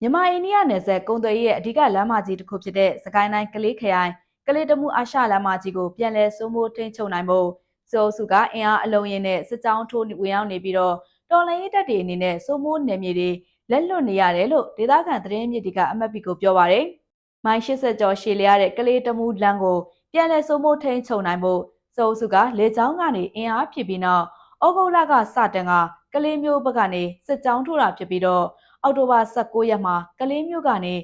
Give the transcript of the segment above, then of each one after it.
မြန်မာအိန္ဒိယနယ်စပ်ကုံသွေးရဲ့အဓိကလမ်းမကြီးတစ်ခုဖြစ်တဲ့စကိုင်းတိုင်းကလေးခရိုင်ကလေးတမှုအာရှလမ်းမကြီးကိုပြန်လည်စိုးမိုးထိန်းချုပ်နိုင်ဖို့စိုးစုကအင်အားအလုံးရင်းနဲ့စစ်ကြောင်းထိုးဝင်ရောက်နေပြီးတော့တော်လိုင်းရေးတပ်တွေအနေနဲ့စိုးမိုးနယ်မြေတွေလက်လွတ်နေရတယ်လို့ဒေသခံသတင်းမြစ်တွေကအမတ်ပီကိုပြောပါရယ်။မိုင်း80ကျော်ရှည်လျားတဲ့ကလေးတမှုလမ်းကိုပြန်လည်စိုးမိုးထိန်းချုပ်နိုင်ဖို့စိုးစုကလေကြောင်းကနေအင်အားဖြစ်ပြီးနောက်ဩဂုတ်လကစတင်ကကလေးမျိုးဘက်ကနေစစ်ကြောင်းထိုးတာဖြစ်ပြီးတော့ အောက်တိုဘာ16ရက်မှာကလေးမျိုးကနေ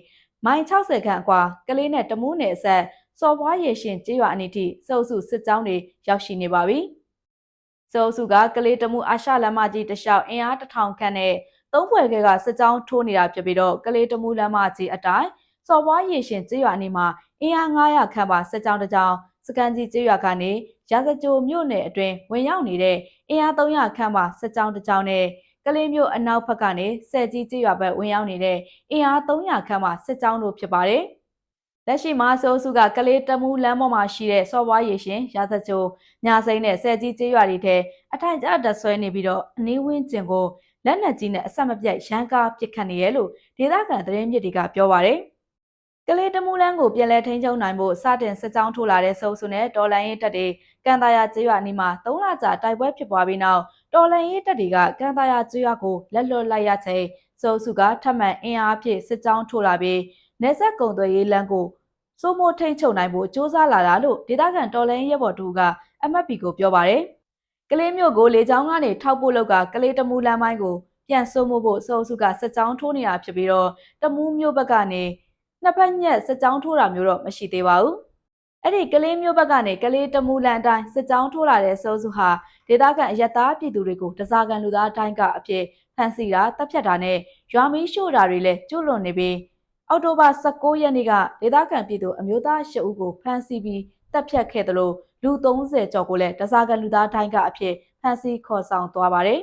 မိုင်60ခန့်အကွာကလေးနဲ့တမူးနယ်အဆက်စော်ဘွားရေရှင်ကျေးရွာအနီးထိစုပ်စုစစ်ကြောင်းတွေရောက်ရှိနေပါပြီ။စုပ်စုကကလေးတမူးအာရှလမ်းမကြီးတလျှောက်အင်အားတစ်ထောင်ခန့်နဲ့သုံးဘွယ်ကကစစ်ကြောင်းထိုးနေတာဖြစ်ပြီးတော့ကလေးတမူးလမ်းမကြီးအတိုင်းစော်ဘွားရေရှင်ကျေးရွာအနီးမှာအင်အား900ခန့်ပါစစ်ကြောင်းတစ်ကြောင်းစကန်ကြီးကျေးရွာကနေရာဇကြိုမြို့နယ်အတွင်းဝင်ရောက်နေတဲ့အင်အား300ခန့်ပါစစ်ကြောင်းတစ်ကြောင်းနဲ့က လေးမျိုးအနောက်ဘက်ကနေဆယ်ကြီးကျေးရွာဘက်ဝင်ရောက်နေတဲ့အင်အား300ခန့်မှစစ်ကြောင်းတို့ဖြစ်ပါတယ်။လက်ရှိမှာစိုးစုကကလေးတမူးလမ်းပေါ်မှာရှိတဲ့စော်ဘွားရည်ရှင်ရာဇကြိုညာစိမ့်နဲ့ဆယ်ကြီးကျေးရွာတွေထဲအထိုင်ကျတက်ဆွဲနေပြီးတော့အနည်းဝင်းကျင်ကိုလက်နက်ကြီးနဲ့အဆက်မပြတ်ရန်ကားပစ်ခတ်နေရလို့ဒေသခံသတင်းမြစ်တွေကပြောပါရယ်။ကလေးတမူးလန်းကိုပြန်လဲထိန်းချုပ်နိုင်ဖို့စတင်စစ်ကြောင်းထိုးလာတဲ့စုံစုနဲ့ဒေါ်လာရင်းတက်တွေကန်တာယာကျေးရွာနီးမှာ၃လကြာတိုက်ပွဲဖြစ်ပွားပြီးနောက် တော်လန်ရေးတပ်တွေကကန်တာယာကျွေးရကိုလက်လွတ်လိုက်ရချိန်စုံစုကထပ်မံအင်အားဖြင့်စစ်ကြောင်းထိုးလာပြီးနေဆက်ကုံသွေးရေးလမ်းကိုစိုးမိုးထိန်ချုပ်နိုင်ဖို့စ조사လာတာလို့ဒေသခံတော်လန်ရဲဘော်တို့ကအမတ်ပီကိုပြောပါတယ်။ကလေးမျိုးကိုလေချောင်းကနေထောက်ပို့လောက်ကကလေးတမူလမ်းပိုင်းကိုပြန်စိုးမိုးဖို့စုံစုကစစ်ကြောင်းထိုးနေတာဖြစ်ပြီးတော့တမူးမျိုးဘက်ကနေနှစ်ဖက်ညက်စစ်ကြောင်းထိုးတာမျိုးတော့မရှိသေးပါဘူး။ အဲ့ဒီကလေးမျိုးဘက်ကနေကလေးတမူလန်အတိုင်းစစ်ကြောင်းထိုးလာတဲ့စိုးစုဟာဒေသခံအယက်သားပြည်သူတွေကိုတစားကန်လူသားအတိုင်းကအဖြစ်ဖမ်းဆီးတာတပ်ဖြတ်တာနဲ့ရွာမီးရှို့တာတွေလည်းကျွလွန်နေပြီးအောက်တိုဘာ16ရက်နေ့ကဒေသခံပြည်သူအမျိုးသား၈ဦးကိုဖမ်းဆီးပြီးတပ်ဖြတ်ခဲ့တယ်လို့လူ30ကျော်ကိုလည်းတစားကန်လူသားအတိုင်းကအဖြစ်ဖမ်းဆီးခေါ်ဆောင်သွားပါတယ်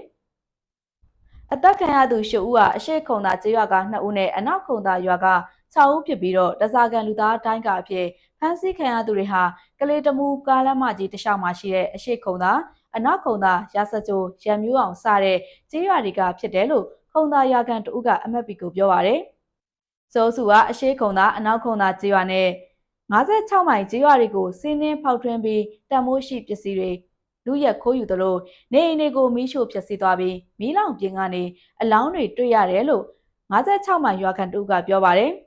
။အသက်ခံရသူ၈ဦးဟာအရှိခုံသာကျေးရွာက2ဦးနဲ့အနောက်ခုံသာရွာက 6ဦးဖြစ်ပြီးတော့တစားကန်လူသားအတိုင်းကအဖြစ်ဖမ်းဆီးခံရသူတွေဟာကလေးတမူကားလမ်းမကြီးတစ်လျှောက်မှာရှိတဲ့အရှိခုံသာအနောက်ခုံသာရာစကြိုရံမျိုးအောင်စတဲ့ကြေးရွာတွေကဖြစ်တယ်လို့ခုံသာရွာကန်တဦးကအမတ်ပီကိုပြောပါရယ်။စိုးစုကအရှိခုံသာအနောက်ခုံသာကြေးရွာနဲ့56မိုင်ကြေးရွာတွေကိုစီးနှင်းဖောက်ထွင်းပြီးတံမိုးရှိပစ္စည်းတွေလူရက်ခိုးယူသလိုနေအိမ်တွေကိုမီးရှို့ဖျက်ဆီးသွားပြီးမီးလောင်ပြင်ကနေအလောင်းတွေတွေ့ရတယ်လို့56မိုင်ရွာကန်တူကပြောပါတယ်။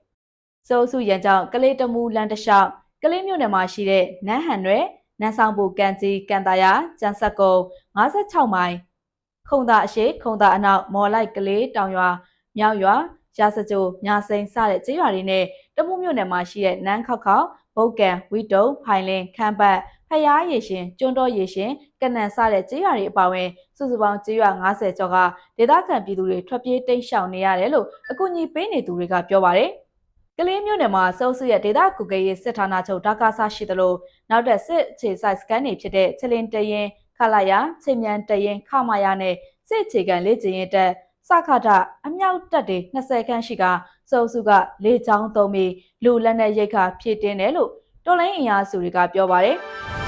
စိုးစုရန်ကြောင့်ကလေးတမူလန်တလျှောက်ကလေးမြို့နယ်မှာရှိတဲ့နန်းဟန်ရွယ်နန်းဆောင်ဘူကန်ကြီးကန်တာယာကျန်ဆက်ကုံ56မိုင်ခုံသာအရှိခုံသာအနောက်မော်လိုက်ကလေးတောင်ရွာမြောက်ရွာရာစကြိုညာစိန်စတဲ့ကျေးရွာတွေနဲ့တမှုမြို့နယ်မှာရှိတဲ့နန်းခောက်ခောက်ဘုတ်ကန်ဝီတုံဖိုင်လင်းခမ်းပတ်ဖျားရည်ရှင်ကျွန်းတော်ရည်ရှင်ကနန်စတဲ့ကျေးရွာတွေအပါအဝင်စုစုပေါင်းကျေးရွာ90ကျော်ကဒေသခံပြည်သူတွေထွက်ပြေးတိတ်ရှောင်နေရတယ်လို့အကူအညီပေးနေသူတွေကပြောပါတယ်။ ကလေးမျိုးနယ်မှာစုပ်စုရဲ့ဒေသကုကရေးစစ်ဌာနချုပ်ဒါကာဆာရှိသလိုနောက်တဲ့စစ်အခြေဆိုင်စကန်တွေဖြစ်တဲ့ချလင်တရင်ခလာယာချိန်မြန်တရင်ခမာယာနဲ့စစ်အခြေခံလေ့ကျင့်ရေးတက်စခတာအမြောက်တက်တွေ20ခန်းရှိကစုပ်စုကလေချောင်းသုံးပြီးလူလက်နဲ့ရိတ်ခါဖြည့်တင်းတယ်လို့တော်လိုင်းအင်အားစုတွေကပြောပါတယ်။